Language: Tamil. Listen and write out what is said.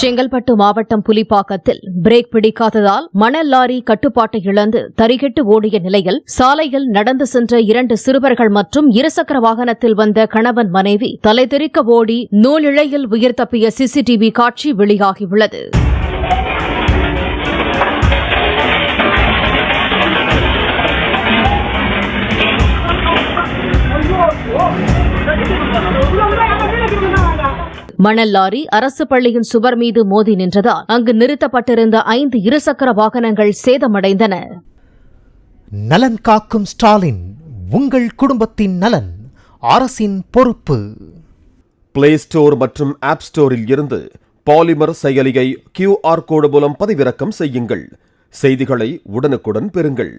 செங்கல்பட்டு மாவட்டம் புலிப்பாக்கத்தில் பிரேக் பிடிக்காததால் மணல் லாரி கட்டுப்பாட்டை இழந்து தறிகெட்டு ஓடிய நிலையில் சாலையில் நடந்து சென்ற இரண்டு சிறுவர்கள் மற்றும் இருசக்கர வாகனத்தில் வந்த கணவன் மனைவி தலைதெறிக்க ஓடி நூலிழையில் உயிர் தப்பிய சிசிடிவி காட்சி வெளியாகியுள்ளது. மணல் லாரி அரசு பள்ளியின் சுவர் மீது மோதி நின்றதால் அங்கு நிறுத்தப்பட்டிருந்த ஐந்து இருசக்கர வாகனங்கள் சேதமடைந்தன. நலன் காக்கும் ஸ்டாலின் உங்கள் குடும்பத்தின் நலன் அரசின் பொறுப்பு. பிளே ஸ்டோர் மற்றும் ஆப் ஸ்டோரில் இருந்து பாலிமர் செயலியை கியூஆர் கோடு மூலம் பதிவிறக்கம் செய்யுங்கள். செய்திகளை உடனுக்குடன் பெறுங்கள்.